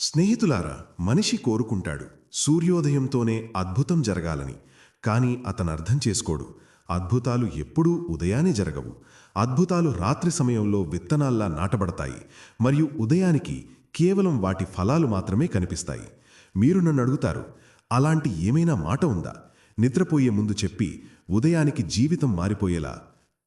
స్నేహితులారా మనిషి కోరుకుంటాడు. సూర్యోదయంతోనే అద్భుతం జరగాలని. కానీ అతనర్థం చేసుకోడు. అద్భుతాలు ఎప్పుడూ ఉదయానే జరగవు. అద్భుతాలు రాత్రి సమయంలో విత్తనాల్లా నాటబడతాయి. మరియు ఉదయానికి కేవలం వాటి ఫలాలు మాత్రమే కనిపిస్తాయి. మీరు నన్ను అడుగుతారు అలాంటి ఏమైనా మాట ఉందా? నిద్రపోయే ముందు చెప్పి ఉదయానికి జీవితం మారిపోయేలా.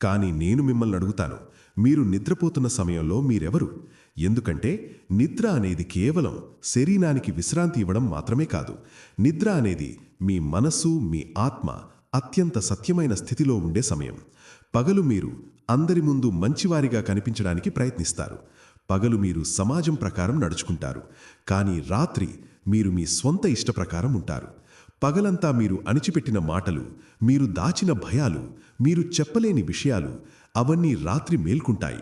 కానీ నేను మిమ్మల్ని అడుగుతాను మీరు నిద్రపోతున్న సమయంలో మీరెవరు? ఎందుకంటే నిద్ర అనేది కేవలం శరీరానికి విశ్రాంతి ఇవ్వడం మాత్రమే కాదు. నిద్ర అనేది మీ మనస్సు మీ ఆత్మ అత్యంత సత్యమైన స్థితిలో ఉండే సమయం. పగలు మీరు అందరి ముందు మంచివారిగా కనిపించడానికి ప్రయత్నిస్తారు. పగలు మీరు సమాజం ప్రకారం నడుచుకుంటారు. కానీ రాత్రి మీరు మీ స్వంత ఇష్ట ప్రకారం ఉంటారు. పగలంతా మీరు అణిచిపెట్టిన మాటలు మీరు దాచిన భయాలు మీరు చెప్పలేని విషయాలు అవన్నీ రాత్రి మేల్కుంటాయి.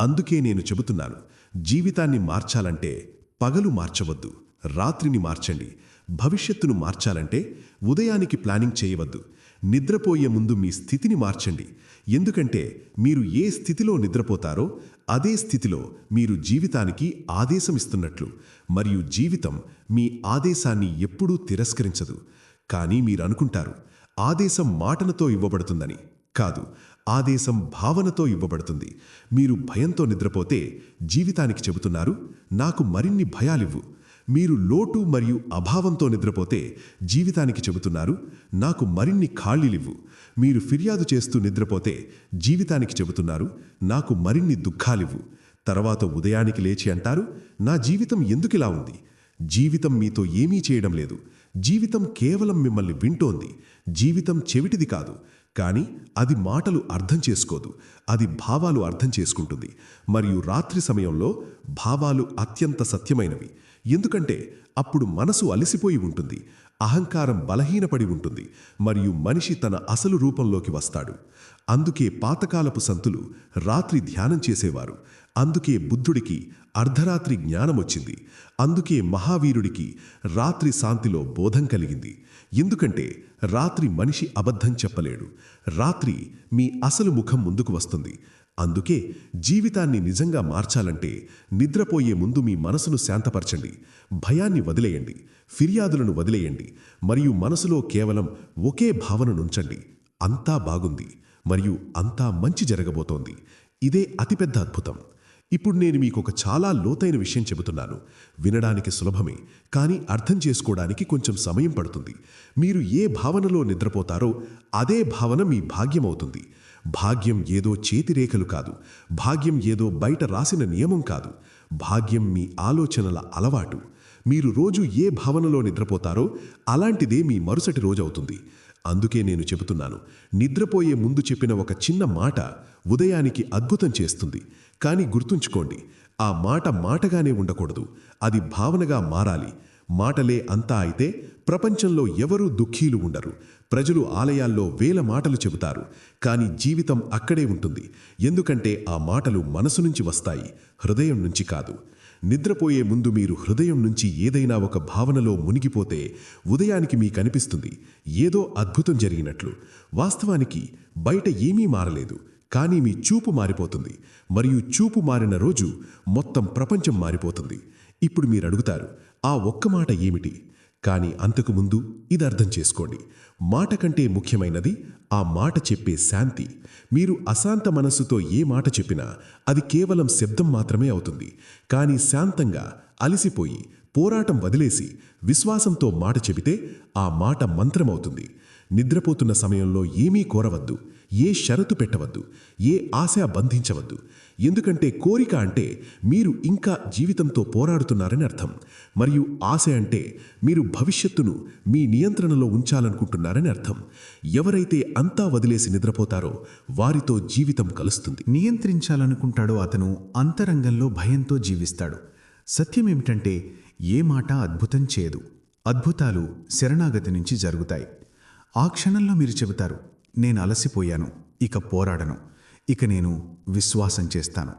అందుకే నేను చెబుతున్నాను జీవితాన్ని మార్చాలంటే పగలు మార్చవద్దు రాత్రిని మార్చండి. భవిష్యత్తును మార్చాలంటే ఉదయానికి ప్లానింగ్ చేయవద్దు. నిద్రపోయే ముందు మీ స్థితిని మార్చండి. ఎందుకంటే మీరు ఏ స్థితిలో నిద్రపోతారో అదే స్థితిలో మీరు జీవితానికి ఆదేశమిస్తున్నట్లు మరియు జీవితం మీ ఆదేశాన్ని ఎప్పుడూ తిరస్కరించదు. కానీ మీరు అనుకుంటారు ఆదేశం మాటనతో ఇవ్వబడుతుందని. కాదు ఆదేశం భావనతో ఇవ్వబడుతుంది. మీరు భయంతో నిద్రపోతే జీవితానికి చెబుతున్నారు నాకు మరిన్ని భయాలివ్వు. మీరు లోటు మరియు అభావంతో నిద్రపోతే జీవితానికి చెబుతున్నారు నాకు మరిన్ని ఖాళీలివ్వు. మీరు ఫిర్యాదు చేస్తూ నిద్రపోతే జీవితానికి చెబుతున్నారు నాకు మరిన్ని దుఃఖాలివ్వు. తర్వాత ఉదయానికి లేచి అంటారు నా జీవితం ఎందుకిలా ఉంది? జీవితం మీతో ఏమీ చేయడం లేదు. జీవితం కేవలం మిమ్మల్ని వింటోంది. జీవితం చెవిటిది కాదు. కానీ అది మాటలు అర్థం చేసుకోదు. అది భావాలు అర్థం చేసుకుంటుంది. మరియు రాత్రి సమయంలో భావాలు అత్యంత సత్యమైనవి. ఎందుకంటే అప్పుడు మనసు అలసిపోయి ఉంటుంది. అహంకారం బలహీనపడి ఉంటుంది. మరియు మనిషి తన అసలు రూపంలోకి వస్తాడు. అందుకే పాతకాలపు సంతులు రాత్రి ధ్యానం చేసేవారు. అందుకే బుద్ధుడికి అర్ధరాత్రి జ్ఞానం వచ్చింది అందుకే మహావీరుడికి రాత్రి శాంతిలో బోధం కలిగింది. ఎందుకంటే రాత్రి మనిషి అబద్ధం చెప్పలేడు. రాత్రి మీ అసలు ముఖం ముందుకు వస్తుంది. అందుకే జీవితాన్ని నిజంగా మార్చాలంటే నిద్రపోయే ముందు మీ మనసును శాంతపరచండి. భయాన్ని వదిలేయండి. ఫిర్యాదులను వదిలేయండి. మరియు మనసులో కేవలం ఒకే భావననుంచండి అంతా బాగుంది. మరియు అంతా మంచి జరగబోతోంది. ఇదే అతిపెద్ద అద్భుతం. ఇప్పుడు నేను మీకు ఒక చాలా లోతైన విషయం చెబుతున్నాను. వినడానికి సులభమే కానీ అర్థం చేసుకోవడానికి కొంచెం సమయం పడుతుంది. మీరు ఏ భావనలో నిద్రపోతారో అదే భావన మీ భాగ్యమవుతుంది భాగ్యం ఏదో చేతిరేఖలు కాదు. భాగ్యం ఏదో బయట రాసిన నియమం కాదు. భాగ్యం మీ ఆలోచనల అలవాటు. మీరు రోజు ఏ భావనలో నిద్రపోతారో అలాంటిదే మీ మరుసటి రోజు అవుతుంది. అందుకే నేను చెబుతున్నాను నిద్రపోయే ముందు చెప్పిన ఒక చిన్న మాట ఉదయానికి అద్భుతం చేస్తుంది. కానీ గుర్తుంచుకోండి ఆ మాట మాటగానే ఉండకూడదు. అది భావనగా మారాలి. మాటలే అంతా అయితే ప్రపంచంలో ఎవరూ దుఃఖీలు ఉండరు. ప్రజలు ఆలయాల్లో వేల మాటలు చెబుతారు. కానీ జీవితం అక్కడే ఉంటుంది. ఎందుకంటే ఆ మాటలు మనసు నుంచి వస్తాయి హృదయం నుంచి కాదు. నిద్రపోయే ముందు మీరు హృదయం నుంచి ఏదైనా ఒక భావనలో మునిగిపోతే ఉదయానికి మీ కనిపిస్తుంది ఏదో అద్భుతం జరిగినట్లు. వాస్తవానికి బయట ఏమీ మారలేదు. కానీ మీ చూపు మారిపోతుంది. మరియు చూపు మారిన రోజు మొత్తం ప్రపంచం మారిపోతుంది. ఇప్పుడు మీరు అడుగుతారు ఆ ఒక్క మాట ఏమిటి? కానీ అంతకుముందు ఇది అర్థం చేసుకోండి. మాట కంటే ముఖ్యమైనది ఆ మాట చెప్పే శాంతి. మీరు అశాంత మనస్సుతో ఏ మాట చెప్పినా అది కేవలం శబ్దం మాత్రమే అవుతుంది. కానీ శాంతంగా అలిసిపోయి పోరాటం వదిలేసి విశ్వాసంతో మాట చెబితే ఆ మాట మంత్రమవుతుంది. నిద్రపోతున్న సమయంలో ఏమీ కోరవద్దు. ఏ షరతు పెట్టవద్దు ఏ ఆశ బంధించవద్దు. ఎందుకంటే కోరిక అంటే మీరు ఇంకా జీవితంతో పోరాడుతున్నారని అర్థం. మరియు ఆశ అంటే మీరు భవిష్యత్తును మీ నియంత్రణలో ఉంచాలనుకుంటున్నారని అర్థం. ఎవరైతే అంతా వదిలేసి నిద్రపోతారో వారితో జీవితం కలుస్తుంది. నియంత్రించాలనుకుంటాడో అతను అంతరంగంలో భయంతో జీవిస్తాడు. సత్యమేమిటంటే ఏ మాట అద్భుతం చేయదు. అద్భుతాలు శరణాగతి నుంచి జరుగుతాయి. ఆ క్షణంలో మీరు చెబుతారు నేను అలసిపోయాను ఇక పోరాడను ఇక నేను విశ్వాసం చేస్తాను.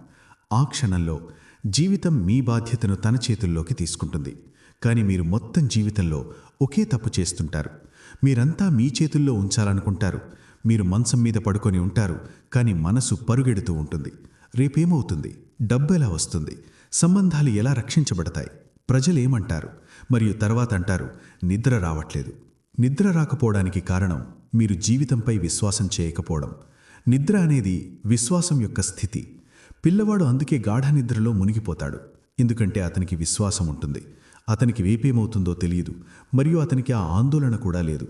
ఆ క్షణంలో జీవితం మీ బాధ్యతను తన చేతుల్లోకి తీసుకుంటుంది. కానీ మీరు మొత్తం జీవితంలో ఒకే తప్పు చేస్తుంటారు. మీరంతా మీ చేతుల్లో ఉంచాలనుకుంటారు. మీరు మంచం మీద పడుకొని ఉంటారు కానీ మనసు పరుగెడుతూ ఉంటుంది. రేపేమవుతుంది? డబ్బు ఎలా వస్తుంది? సంబంధాలు ఎలా రక్షించబడతాయి? ప్రజలేమంటారు మరియు తర్వాత అంటారు నిద్ర రావట్లేదు. నిద్ర రాకపోవడానికి కారణం మీరు జీవితంపై విశ్వాసం చేయకపోవడం. నిద్ర అనేది విశ్వాసం యొక్క స్థితి. పిల్లవాడు అందుకే గాఢ నిద్రలో మునిగిపోతాడు. ఎందుకంటే అతనికి విశ్వాసం ఉంటుంది. అతనికి వేపేమవుతుందో తెలియదు. మరియు అతనికి ఆ ఆందోళన కూడా లేదు.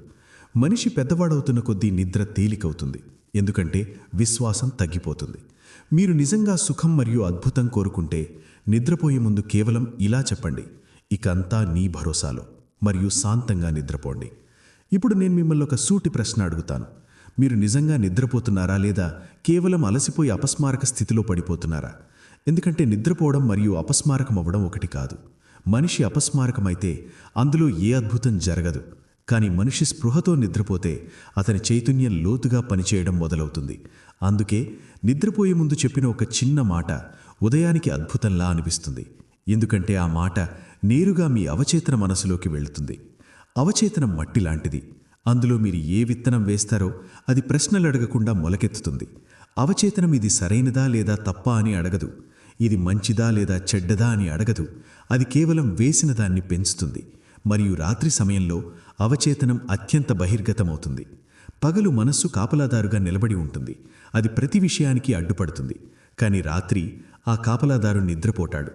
మనిషి పెద్దవాడవుతున్న కొద్దీ నిద్ర తేలికవుతుంది. ఎందుకంటే విశ్వాసం తగ్గిపోతుంది. మీరు నిజంగా సుఖం మరియు అద్భుతం కోరుకుంటే నిద్రపోయే ముందు కేవలం ఇలా చెప్పండి. ఇకంతా నీ భరోసాలో. మరియు శాంతంగా నిద్రపోండి. ఇప్పుడు నేను మిమ్మల్ని ఒక సూటి ప్రశ్న అడుగుతాను. మీరు నిజంగా నిద్రపోతున్నారా లేదా కేవలం అలసిపోయి అపస్మారక స్థితిలో పడిపోతున్నారా? ఎందుకంటే నిద్రపోవడం మరియు అపస్మారకం అవ్వడం ఒకటి కాదు. మనిషి అపస్మారకమైతే అందులో ఏ అద్భుతం జరగదు. కానీ మనిషి స్పృహతో నిద్రపోతే అతని చైతన్యం లోతుగా పనిచేయడం మొదలవుతుంది. అందుకే నిద్రపోయే ముందు చెప్పిన ఒక చిన్న మాట ఉదయానికి అద్భుతంలా అనిపిస్తుంది. ఎందుకంటే ఆ మాట నేరుగా మీ అవచేతన మనసులోకి వెళుతుంది. అవచేతనం మట్టి లాంటిది అందులో మీరు ఏ విత్తనం వేస్తారో అది ప్రశ్నలు అడగకుండా మొలకెత్తుతుంది. అవచేతనం ఇది సరైనదా లేదా తప్ప అని అడగదు. ఇది మంచిదా లేదా చెడ్డదా అని అడగదు. అది కేవలం వేసిన దాన్ని పెంచుతుంది. మరియు రాత్రి సమయంలో అవచేతనం అత్యంత బహిర్గతమవుతుంది. పగలు మనస్సు కాపలాదారుగా నిలబడి ఉంటుంది. అది ప్రతి విషయానికి అడ్డుపడుతుంది. కానీ రాత్రి ఆ కాపలాదారు నిద్రపోటాడు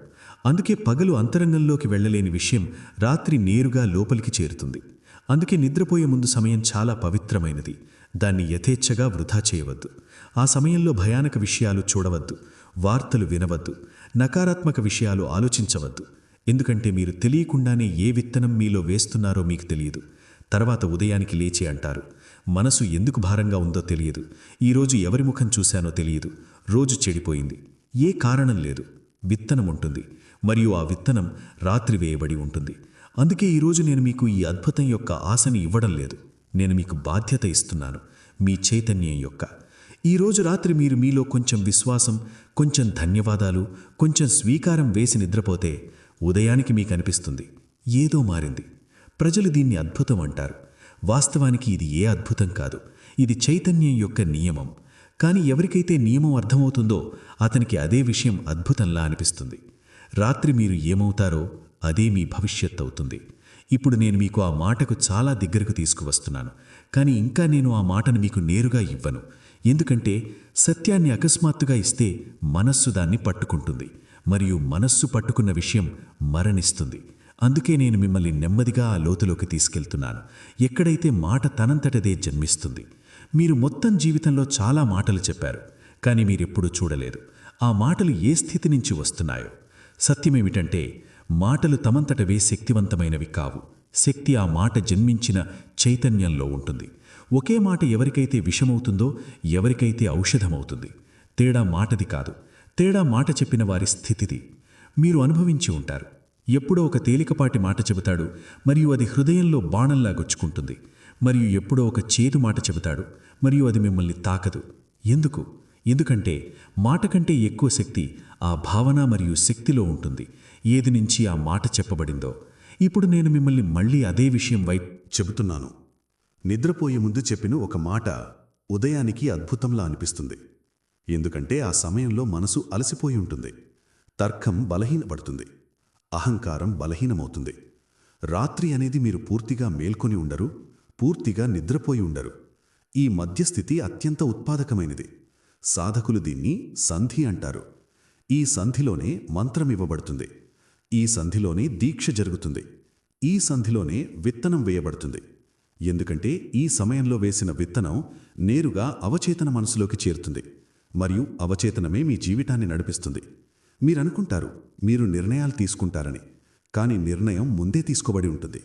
అందుకే పగలు అంతరంగంలోకి వెళ్ళలేని విషయం రాత్రి నేరుగా లోపలికి చేరుతుంది. అందుకే నిద్రపోయే ముందు సమయం చాలా పవిత్రమైనది. దాన్ని యథేచ్ఛగా వృధా చేయవద్దు. ఆ సమయంలో భయానక విషయాలు చూడవద్దు. వార్తలు వినవద్దు. నకారాత్మక విషయాలు ఆలోచించవద్దు. ఎందుకంటే మీరు తెలియకుండానే ఏ విత్తనం మీలో వేస్తున్నారో మీకు తెలియదు. తర్వాత ఉదయానికి లేచి అంటారు. మనసు ఎందుకు భారంగా ఉందో తెలియదు. ఈరోజు ఎవరి ముఖం చూశానో తెలియదు. రోజు చెడిపోయింది. ఏ కారణం లేదు. విత్తనం ఉంటుంది. మరియు ఆ విత్తనం రాత్రి వేయబడి ఉంటుంది. అందుకే ఈరోజు నేను మీకు ఈ అద్భుతం యొక్క ఆశని ఇవ్వడం లేదు. నేను మీకు బాధ్యత ఇస్తున్నాను మీ చైతన్యం యొక్క. ఈరోజు రాత్రి మీరు మీలో కొంచెం విశ్వాసం కొంచెం ధన్యవాదాలు కొంచెం స్వీకారం వేసి నిద్రపోతే ఉదయానికి మీకు అనిపిస్తుంది ఏదో మారింది. ప్రజలు దీన్ని అద్భుతం అంటారు. వాస్తవానికి ఇది ఏ అద్భుతం కాదు. ఇది చైతన్యం యొక్క నియమం. కానీ ఎవరికైతే నియమం అర్థమవుతుందో అతనికి అదే విషయం అద్భుతంలా అనిపిస్తుంది. రాత్రి మీరు ఏమవుతారో అదే మీ భవిష్యత్ అవుతుంది ఇప్పుడు నేను మీకు ఆ మాటకు చాలా దగ్గరకు తీసుకువస్తున్నాను. కానీ ఇంకా నేను ఆ మాటను మీకు నేరుగా ఇవ్వను. ఎందుకంటే సత్యాన్ని అకస్మాత్తుగా ఇస్తే మనస్సు దాన్ని పట్టుకుంటుంది. మరియు మనస్సు పట్టుకున్న విషయం మరణిస్తుంది. అందుకే నేను మిమ్మల్ని నెమ్మదిగా ఆ లోతులోకి తీసుకెళ్తున్నాను. ఎక్కడైతే మాట తనంతటదే జన్మిస్తుంది. మీరు మొత్తం జీవితంలో చాలా మాటలు చెప్పారు. కానీ మీరెప్పుడూ చూడలేదు. ఆ మాటలు ఏ స్థితి నుంచి వస్తున్నాయో? సత్యమేమిటంటే మాటలు తమంతటవే శక్తివంతమైనవి కావు. శక్తి ఆ మాట జన్మించిన చైతన్యంలో ఉంటుంది. ఒకే మాట ఎవరికైతే విషమవుతుందో ఎవరికైతే ఔషధమవుతుంది. తేడా మాటది కాదు. తేడా మాట చెప్పిన వారి స్థితిది. మీరు అనుభవించి ఉంటారు. ఎప్పుడో ఒక తేలికపాటి మాట చెబుతాడు మరియు అది హృదయంలో బాణంలా గుచ్చుకుంటుంది. మరియు ఎప్పుడో ఒక చేదు మాట చెబుతాడు మరియు అది మిమ్మల్ని తాకదు. ఎందుకు? ఎందుకంటే మాట కంటే ఎక్కువ శక్తి ఆ భావన మరియు శక్తిలో ఉంటుంది. ఏది నుంచి ఆ మాట చెప్పబడిందో. ఇప్పుడు నేను మిమ్మల్ని మళ్ళీ అదే విషయం వైపు చెబుతున్నాను. నిద్రపోయే ముందు చెప్పిన ఒక మాట ఉదయానికి అద్భుతంలా అనిపిస్తుంది. ఎందుకంటే ఆ సమయంలో మనసు అలసిపోయి ఉంటుంది. తర్కం బలహీనపడుతుంది. అహంకారం బలహీనమవుతుంది. రాత్రి అనేది మీరు పూర్తిగా మేల్కొని ఉండరు పూర్తిగా నిద్రపోయి ఉండరు. ఈ మధ్యస్థితి అత్యంత ఉత్పాదకమైనది. సాధకులు దీన్ని సంధి అంటారు. ఈ సంధిలోనే మంత్రం ఇవ్వబడుతుంది. ఈ సంధిలోనే దీక్ష జరుగుతుంది. ఈ సంధిలోనే విత్తనం వేయబడుతుంది. ఎందుకంటే ఈ సమయంలో వేసిన విత్తనం నేరుగా అవచేతన మనసులోకి చేరుతుంది. మరియు అవచేతనమే మీ జీవితాన్ని నడిపిస్తుంది. మీరనుకుంటారు మీరు నిర్ణయాలు తీసుకుంటారని. కానీ నిర్ణయం ముందే తీసుకోబడి ఉంటుంది.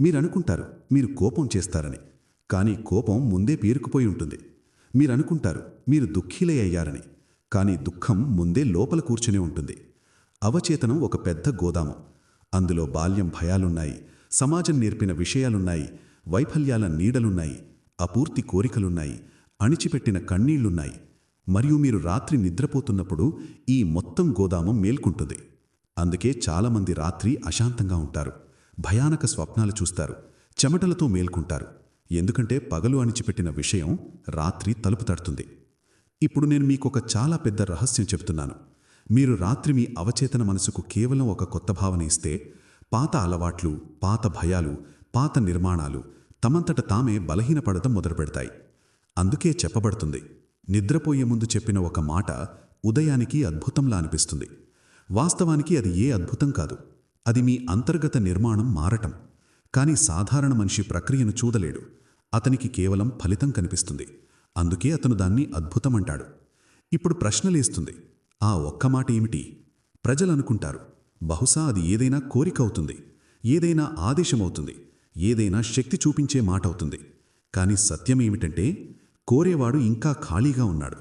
మీరనుకుంటారు మీరు కోపం చేస్తారని. కానీ కోపం ముందే పేరుకుపోయి ఉంటుంది. మీరనుకుంటారు మీరు దుఃఖీలే అయ్యారని. కానీ దుఃఖం ముందే లోపల కూర్చునే ఉంటుంది. అవచేతనం ఒక పెద్ద గోదాము. అందులో బాల్యం భయాలున్నాయి సమాజం నేర్పిన విషయాలున్నాయి వైఫల్యాల నీడలున్నాయి అపూర్తి కోరికలున్నాయి అణిచిపెట్టిన కన్నీళ్ళున్నాయి. మరియు మీరు రాత్రి నిద్రపోతున్నప్పుడు ఈ మొత్తం గోదామం మేల్కుంటుంది. అందుకే చాలామంది రాత్రి అశాంతంగా ఉంటారు. భయానక స్వప్నాలు చూస్తారు. చెమటలతో మేల్కుంటారు. ఎందుకంటే పగలు అణిచిపెట్టిన విషయం రాత్రి తలుపు తడుతుంది. ఇప్పుడు నేను మీకొక చాలా పెద్ద రహస్యం చెప్తున్నాను మీరు రాత్రి మీ అవచేతన మనసుకు కేవలం ఒక కొత్త భావన ఇస్తే పాత అలవాట్లు పాత భయాలు పాత నిర్మాణాలు తమంతట తామే బలహీనపడటం మొదలుపెడతాయి. అందుకే చెప్పబడుతుంది నిద్రపోయే ముందు చెప్పిన ఒక మాట ఉదయానికి అద్భుతంలా అనిపిస్తుంది. వాస్తవానికి అది ఏ అద్భుతం కాదు. అది మీ అంతర్గత నిర్మాణం మారటం. కానీ సాధారణ మనిషి ప్రక్రియను చూడలేడు. అతనికి కేవలం ఫలితం కనిపిస్తుంది. అందుకే అతను దాన్ని అద్భుతమంటాడు. ఇప్పుడు ప్రశ్నలేస్తుంది. ఆ ఒక్క మాట ఏమిటి? ప్రజలనుకుంటారు. బహుశా అది ఏదైనా కోరిక అవుతుంది. ఏదైనా ఆదేశమవుతుంది ఏదైనా శక్తి చూపించే మాట అవుతుంది. కానీ సత్యం ఏమిటంటే కోరేవాడు ఇంకా ఖాళీగా ఉన్నాడు.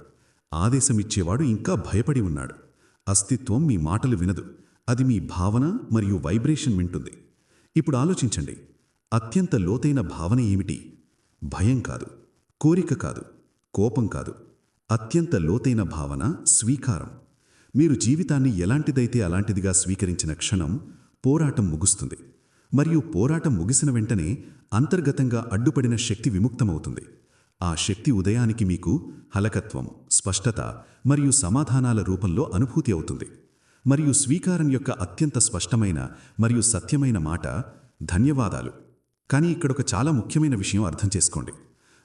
ఆదేశమిచ్చేవాడు ఇంకా భయపడి ఉన్నాడు. అస్తిత్వం మీ మాటలు వినదు. అది మీ భావన మరియు వైబ్రేషన్ వింటుంది. ఇప్పుడు ఆలోచించండి. అత్యంత లోతైన భావన ఏమిటి? భయం కాదు కోరిక కాదు కోపం కాదు. అత్యంత లోతైన భావన స్వీకారం. మీరు జీవితాన్ని ఎలాంటిదైతే అలాంటిదిగా స్వీకరించిన క్షణం పోరాటం ముగుస్తుంది. మరియు పోరాటం ముగిసిన వెంటనే అంతర్గతంగా అడ్డుపడిన శక్తి విముక్తమవుతుంది. ఆ శక్తి ఉదయానికి మీకు హలకత్వం స్పష్టత మరియు సమాధానాల రూపంలో అనుభూతి అవుతుంది. మరియు స్వీకారం యొక్క అత్యంత స్పష్టమైన మరియు సత్యమైన మాట ధన్యవాదాలు. కానీ ఇక్కడొక చాలా ముఖ్యమైన విషయం అర్థం చేసుకోండి.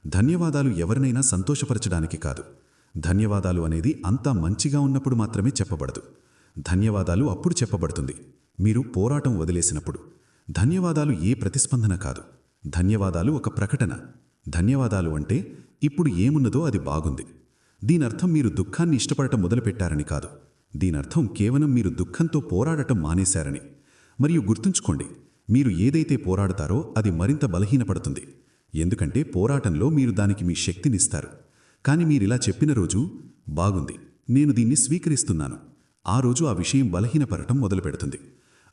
ధన్యవాదాలు ఎవరినైనా సంతోషపరచడానికి కాదు. ధన్యవాదాలు అనేది అంతా మంచిగా ఉన్నప్పుడు మాత్రమే చెప్పబడదు. ధన్యవాదాలు అప్పుడు చెప్పబడుతుంది. మీరు పోరాటం వదిలేసినప్పుడు. ధన్యవాదాలు ఏ ప్రతిస్పందన కాదు. ధన్యవాదాలు ఒక ప్రకటన. ధన్యవాదాలు అంటే ఇప్పుడు ఏమున్నదో అది బాగుంది. దీనర్థం మీరు దుఃఖాన్ని ఇష్టపడటం మొదలుపెట్టారని కాదు. దీనర్థం కేవలం మీరు దుఃఖంతో పోరాడటం మానేశారని. మరియు గుర్తుంచుకోండి మీరు ఏదైతే పోరాడతారో అది మరింత బలహీనపడుతుంది. ఎందుకంటే పోరాటంలో మీరు దానికి మీ శక్తినిస్తారు. కానీ మీరిలా చెప్పిన రోజు బాగుంది నేను దీన్ని స్వీకరిస్తున్నాను. ఆ రోజు ఆ విషయం బలహీనపడటం మొదలుపెడుతుంది.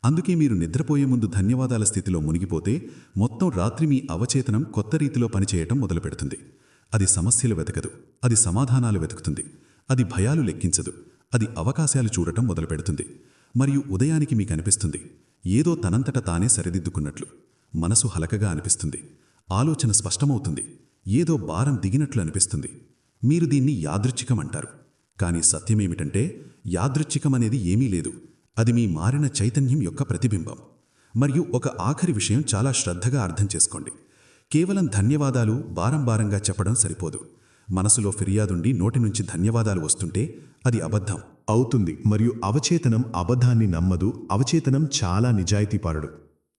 అందుకే మీరు నిద్రపోయే ముందు ధన్యవాదాల స్థితిలో మునిగిపోతే మొత్తం రాత్రి మీ అవచేతనం కొత్త రీతిలో పనిచేయటం మొదలుపెడుతుంది. అది సమస్యలు వెతకదు అది సమాధానాలు వెతుకుతుంది అది భయాలు లెక్కించదు అది అవకాశాలు చూడటం మొదలుపెడుతుంది. మరియు ఉదయానికి మీకు అనిపిస్తుంది ఏదో తనంతట తానే సరిదిద్దుకున్నట్లు. మనసు హలకగా అనిపిస్తుంది. ఆలోచన స్పష్టమవుతుంది. ఏదో భారం దిగినట్లు అనిపిస్తుంది. మీరు దీన్ని యాదృచ్ఛికం అంటారు కానీ సత్యమేమిటంటే యాదృచ్ఛికం అనేది ఏమీ లేదు. అది మీ మారిన చైతన్యం యొక్క ప్రతిబింబం. మరియు ఒక ఆఖరి విషయం చాలా శ్రద్ధగా అర్థం చేసుకోండి. కేవలం ధన్యవాదాలు బారంబారంగా చెప్పడం సరిపోదు. మనసులో ఫిర్యాదుండి నోటి నుంచి ధన్యవాదాలు వస్తుంటే అది అబద్ధం. అవుతుంది మరియు అవచేతనం అబద్ధాన్ని నమ్మదు అవచేతనం చాలా నిజాయితీపరుడు.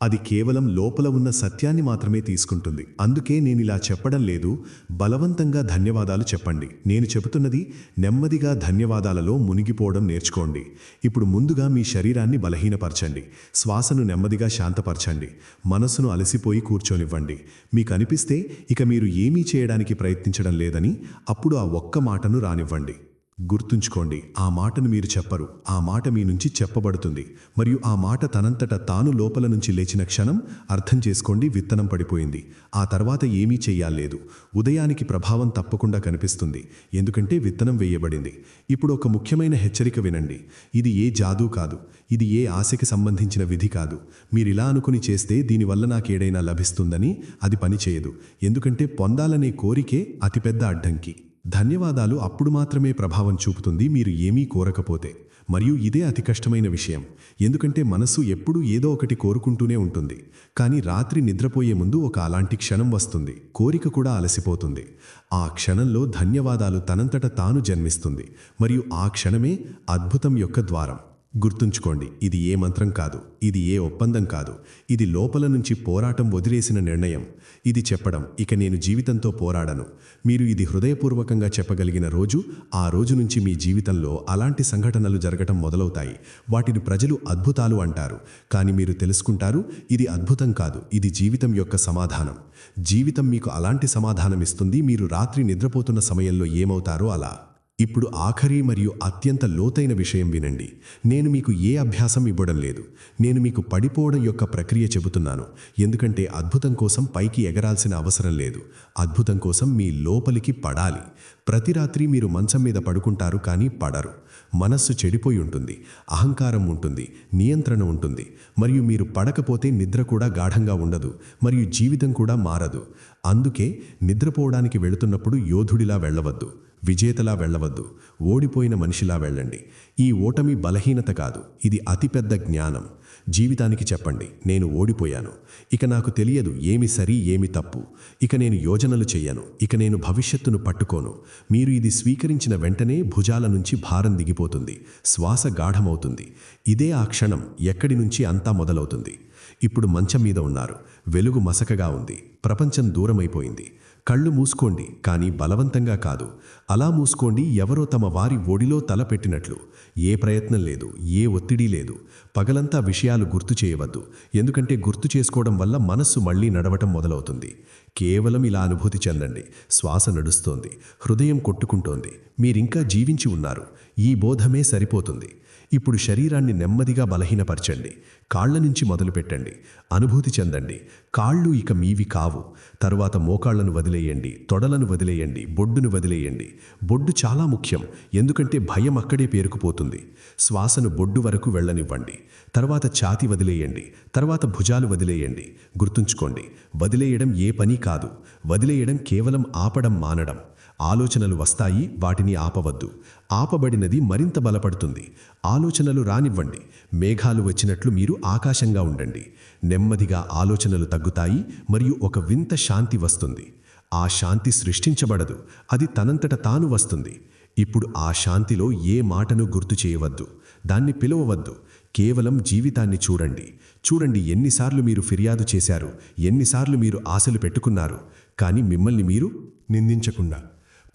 అది కేవలం లోపల ఉన్న సత్యాన్ని మాత్రమే తీసుకుంటుంది. అందుకే నేనిలా చెప్పడం లేదు. బలవంతంగా ధన్యవాదాలు చెప్పండి. నేను చెబుతున్నది నెమ్మదిగా ధన్యవాదాలలో మునిగిపోవడం నేర్చుకోండి. ఇప్పుడు ముందుగా మీ శరీరాన్ని బలహీనపరచండి. శ్వాసను నెమ్మదిగా శాంతపరచండి. మనసును అలసిపోయి కూర్చొనివ్వండి. మీకు అనిపిస్తే ఇక మీరు ఏమీ చేయడానికి ప్రయత్నించడం లేదని అప్పుడు ఆ ఒక్క మాటను రానివ్వండి. గుర్తుంచుకోండి ఆ మాటను మీరు చెప్పరు. ఆ మాట మీ నుంచి చెప్పబడుతుంది. మరియు ఆ మాట తనంతట తాను లోపల నుంచి లేచిన క్షణం అర్థం చేసుకోండి విత్తనం పడిపోయింది. ఆ తర్వాత ఏమీ చెయ్యాలేదు ఉదయానికి ప్రభావం తప్పకుండా కనిపిస్తుంది. ఎందుకంటే విత్తనం వేయబడింది. ఇప్పుడు ఒక ముఖ్యమైన హెచ్చరిక వినండి. ఇది ఏ జాదూ కాదు. ఇది ఏ ఆశకి సంబంధించిన విధి కాదు. మీరిలా అనుకుని చేస్తే దీనివల్ల నాకేడైనా లభిస్తుందని అది పనిచేయదు ఎందుకంటే పొందాలనే కోరికే అతిపెద్ద అడ్డంకి. ధన్యవాదాలు. అప్పుడు మాత్రమే ప్రభావం చూపుతుంది. మీరు ఏమీ కోరకపోతే. మరియు ఇదే అతి కష్టమైన విషయం. ఎందుకంటే మనసు ఎప్పుడూ ఏదో ఒకటి కోరుకుంటూనే ఉంటుంది. కానీ రాత్రి నిద్రపోయే ముందు ఒక అలాంటి క్షణం వస్తుంది. కోరిక కూడా అలసిపోతుంది. ఆ క్షణంలో ధన్యవాదాలు తనంతట తాను జన్మిస్తుంది. మరియు ఆ క్షణమే అద్భుతం యొక్క ద్వారం. గుర్తుంచుకోండి ఇది ఏ మంత్రం కాదు. ఇది ఏ ఒప్పందం కాదు. ఇది లోపల నుంచి పోరాటం వదిలేసిన నిర్ణయం. ఇది చెప్పడం ఇక నేను జీవితంతో పోరాడను. మీరు ఇది హృదయపూర్వకంగా చెప్పగలిగిన రోజు ఆ రోజు నుంచి మీ జీవితంలో అలాంటి సంఘటనలు జరగటం మొదలవుతాయి. వాటిని ప్రజలు అద్భుతాలు అంటారు. కానీ మీరు తెలుసుకుంటారు ఇది అద్భుతం కాదు ఇది జీవితం యొక్క సమాధానం. జీవితం మీకు అలాంటి సమాధానం ఇస్తుంది మీరు రాత్రి నిద్రపోతున్న సమయంలో ఏమవుతారో అలా. ఇప్పుడు ఆఖరి మరియు అత్యంత లోతైన విషయం వినండి. నేను మీకు ఏ అభ్యాసం ఇవ్వడం లేదు. నేను మీకు పడిపోవడం యొక్క ప్రక్రియ చెబుతున్నాను. ఎందుకంటే అద్భుతం కోసం పైకి ఎగరాల్సిన అవసరం లేదు. అద్భుతం కోసం మీ లోపలికి పడాలి. ప్రతి రాత్రి మీరు మంచం మీద పడుకుంటారు కానీ పడరు. మనస్సు చెడిపోయి ఉంటుంది. అహంకారం ఉంటుంది. నియంత్రణ ఉంటుంది. మరియు మీరు పడకపోతే నిద్ర కూడా గాఢంగా ఉండదు. మరియు జీవితం కూడా మారదు. అందుకే నిద్రపోవడానికి వెళుతున్నప్పుడు యోధుడిలా వెళ్ళవద్దు. విజేతలా వెళ్ళవద్దు. ఓడిపోయిన మనిషిలా వెళ్ళండి. ఈ ఓటమి బలహీనత కాదు. ఇది అతిపెద్ద జ్ఞానం. జీవితానికి చెప్పండి నేను ఓడిపోయాను. ఇక నాకు తెలియదు ఏమి సరి ఏమి తప్పు. ఇక నేను యోజనలు చెయ్యను. ఇక నేను భవిష్యత్తును పట్టుకోను. మీరు ఇది స్వీకరించిన వెంటనే భుజాల నుంచి భారం దిగిపోతుంది. శ్వాస గాఢమవుతుంది. ఇదే ఆ క్షణం ఎక్కడి నుంచి అంతా మొదలవుతుంది. ఇప్పుడు మంచం మీద ఉన్నారు. వెలుగు మసకగా ఉంది. ప్రపంచం దూరమైపోయింది. కళ్ళు మూసుకోండి కానీ బలవంతంగా కాదు. అలా మూసుకోండి ఎవరో తమ వారి ఒడిలో తల పెట్టినట్లు ఏ ప్రయత్నం లేదు ఏ ఒత్తిడి లేదు. పగలంతా విషయాలు గుర్తు చేయవద్దు. ఎందుకంటే గుర్తు చేసుకోవడం వల్ల మనస్సు మళ్ళీ నడవటం మొదలవుతుంది. కేవలం ఇలా అనుభూతి చెందండి. శ్వాస నడుస్తోంది. హృదయం కొట్టుకుంటోంది. మీరింకా జీవించి ఉన్నారు. ఈ బోధమే సరిపోతుంది. ఇప్పుడు శరీరాన్ని నెమ్మదిగా బలహీనపరచండి. కాళ్ళ నుంచి మొదలుపెట్టండి. అనుభూతి చెందండి. కాళ్ళు ఇక మీవి కావు. తరువాత మోకాళ్ళను వదిలేయండి. తొడలను వదిలేయండి. బొడ్డును వదిలేయండి. బొడ్డు చాలా ముఖ్యం. ఎందుకంటే భయం అక్కడే పేరుకుపోతుంది. శ్వాసను బొడ్డు వరకు వెళ్ళనివ్వండి. తర్వాత ఛాతి వదిలేయండి. తర్వాత భుజాలు వదిలేయండి. గుర్తుంచుకోండి. వదిలేయడం ఏ పని కాదు. వదిలేయడం కేవలం ఆపడం మానడం. ఆలోచనలు వస్తాయి వాటిని ఆపవద్దు. ఆపబడినది మరింత బలపడుతుంది. ఆలోచనలు రానివ్వండి. మేఘాలు వచ్చినట్లు మీరు ఆకాశంగా ఉండండి. నెమ్మదిగా ఆలోచనలు తగ్గుతాయి మరియు ఒక వింత శాంతి వస్తుంది. ఆ శాంతి సృష్టించబడదు. అది తనంతట తాను వస్తుంది. ఇప్పుడు ఆ శాంతిలో ఏ మాటను గుర్తు చేయవద్దు. దాన్ని పిలవవద్దు. కేవలం జీవితాన్ని చూడండి. చూడండి ఎన్నిసార్లు మీరు ఫిర్యాదు చేశారు ఎన్నిసార్లు మీరు ఆశలు పెట్టుకున్నారు కానీ మిమ్మల్ని మీరు నిందించకుండా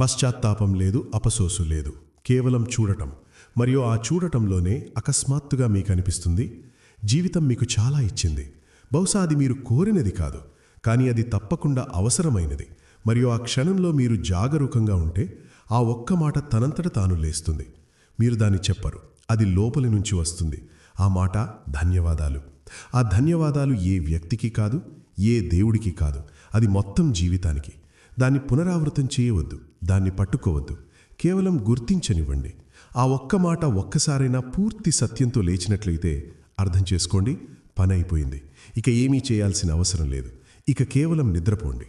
పశ్చాత్తాపం లేదు అపసోసు లేదు. కేవలం చూడటం. మరియు ఆ చూడటంలోనే అకస్మాత్తుగా మీకు అనిపిస్తుంది జీవితం మీకు చాలా ఇచ్చింది. బహుశా అది మీరు కోరినది కాదు కానీ అది తప్పకుండా అవసరమైనది. మరియు ఆ క్షణంలో మీరు జాగరూకంగా ఉంటే ఆ ఒక్క మాట తనంతట తాను లేస్తుంది. మీరు దాన్ని చెప్పరు అది లోపలి నుంచి వస్తుంది. ఆ మాట ధన్యవాదాలు. ఆ ధన్యవాదాలు ఏ వ్యక్తికి కాదు ఏ దేవుడికి కాదు అది మొత్తం జీవితానికి. దాన్ని పునరావృతం చేయవద్దు. దాన్ని పట్టుకోవద్దు. కేవలం గుర్తించనివ్వండి. ఆ ఒక్క మాట ఒక్కసారైనా పూర్తి సత్యంతో లేచినట్లయితే అర్థం చేసుకోండి పని అయిపోయింది. ఇక ఏమీ చేయాల్సిన అవసరం లేదు. ఇక కేవలం నిద్రపోండి.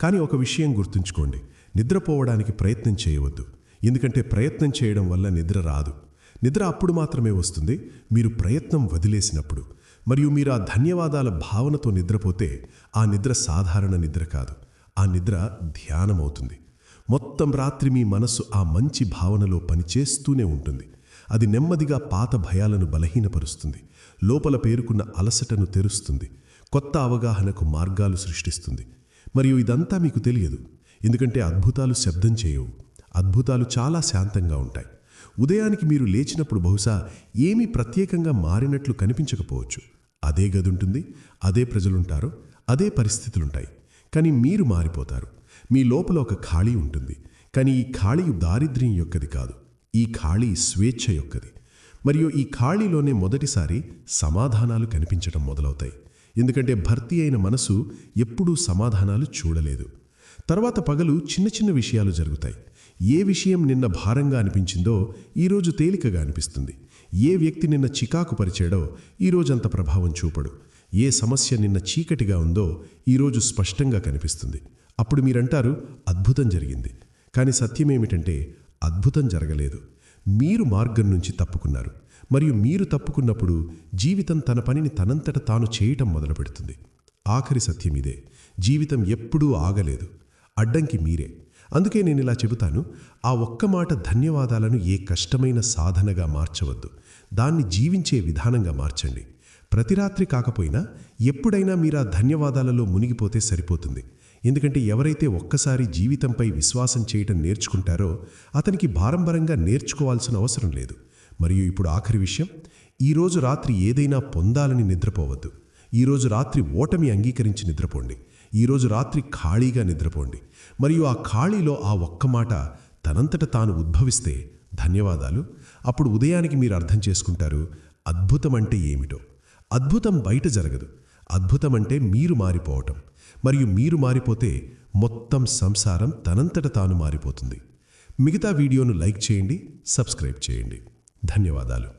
కానీ ఒక విషయం గుర్తుంచుకోండి. నిద్రపోవడానికి ప్రయత్నం చేయవద్దు. ఎందుకంటే ప్రయత్నం చేయడం వల్ల నిద్ర రాదు. నిద్ర అప్పుడు మాత్రమే వస్తుంది. మీరు ప్రయత్నం వదిలేసినప్పుడు. మరియు మీరు ఆ ధన్యవాదాల భావనతో నిద్రపోతే ఆ నిద్ర సాధారణ నిద్ర కాదు. ఆ నిద్ర ధ్యానమవుతుంది. మొత్తం రాత్రి మీ మనస్సు ఆ మంచి భావనలో పనిచేస్తూనే ఉంటుంది. అది నెమ్మదిగా పాత భయాలను బలహీనపరుస్తుంది. లోపల పేరుకున్న అలసటను తెరుస్తుంది. కొత్త అవగాహనకు మార్గాలు సృష్టిస్తుంది. మరియు ఇదంతా మీకు తెలియదు. ఎందుకంటే అద్భుతాలు శబ్దం చేయవు. అద్భుతాలు చాలా శాంతంగా ఉంటాయి. ఉదయానికి మీరు లేచినప్పుడు బహుశా ఏమీ ప్రత్యేకంగా మారినట్లు కనిపించకపోవచ్చు. అదే గదుంటుంది అదే ప్రజలుంటారు అదే పరిస్థితులుంటాయి. కానీ మీరు మారిపోతారు. మీ లోపల ఒక ఖాళీ ఉంటుంది. కానీ ఈ ఖాళీ దారిద్ర్యం యొక్కది కాదు. ఈ ఖాళీ స్వేచ్ఛ యొక్కది. మరియు ఈ ఖాళీలోనే మొదటిసారి సమాధానాలు కనిపించటం మొదలవుతాయి. ఎందుకంటే భర్తీ అయిన మనసు ఎప్పుడూ సమాధానాలు చూడలేదు. తర్వాత పగలు చిన్న చిన్న విషయాలు జరుగుతాయి. ఏ విషయం నిన్న భారంగా అనిపించిందో ఈరోజు తేలికగా అనిపిస్తుంది. ఏ వ్యక్తి నిన్న చికాకు పరిచాడో ఈరోజంత ప్రభావం చూపడు. ఏ సమస్య నిన్న చీకటిగా ఉందో ఈరోజు స్పష్టంగా కనిపిస్తుంది. అప్పుడు మీరంటారు అద్భుతం జరిగింది. కానీ సత్యమేమిటంటే అద్భుతం జరగలేదు. మీరు మార్గం నుంచి తప్పుకున్నారు. మరియు మీరు తప్పుకున్నప్పుడు జీవితం తన పనిని తనంతట తాను చేయటం మొదలుపెడుతుంది. ఆఖరి సత్యం ఇదే. జీవితం ఎప్పుడూ ఆగలేదు. అడ్డంకి మీరే. అందుకే నేను ఇలా చెబుతాను. ఆ ఒక్క మాట ధన్యవాదాలను ఏ కష్టమైన సాధనగా మార్చవద్దు. దాన్ని జీవించే విధానంగా మార్చండి. ప్రతి రాత్రి కాకపోయినా ఎప్పుడైనా మీరు ఆ ధన్యవాదాలలో మునిగిపోతే సరిపోతుంది. ఎందుకంటే ఎవరైతే ఒక్కసారి జీవితంపై విశ్వాసం చేయటం నేర్చుకుంటారో అతనికి భారంభరంగా నేర్చుకోవాల్సిన అవసరం లేదు. మరియు ఇప్పుడు ఆఖరి విషయం ఈరోజు రాత్రి ఏదైనా పొందాలని నిద్రపోవద్దు. ఈరోజు రాత్రి ఓటమి అంగీకరించి నిద్రపోండి. ఈరోజు రాత్రి ఖాళీగా నిద్రపోండి. మరియు ఆ ఖాళీలో ఆ ఒక్క మాట తనంతట తాను ఉద్భవిస్తే ధన్యవాదాలు. అప్పుడు ఉదయానికి మీరు అర్థం చేసుకుంటారు అద్భుతం అంటే ఏమిటో. అద్భుతం బయట జరగదు. అద్భుతం అంటే మీరు మారిపోవటం. మరియు మీరు మారిపోతే మొత్తం సంసారం తనంతట తాను మారిపోతుంది. మిగతా వీడియోను లైక్ చేయండి సబ్స్క్రైబ్ చేయండి. ధన్యవాదాలు.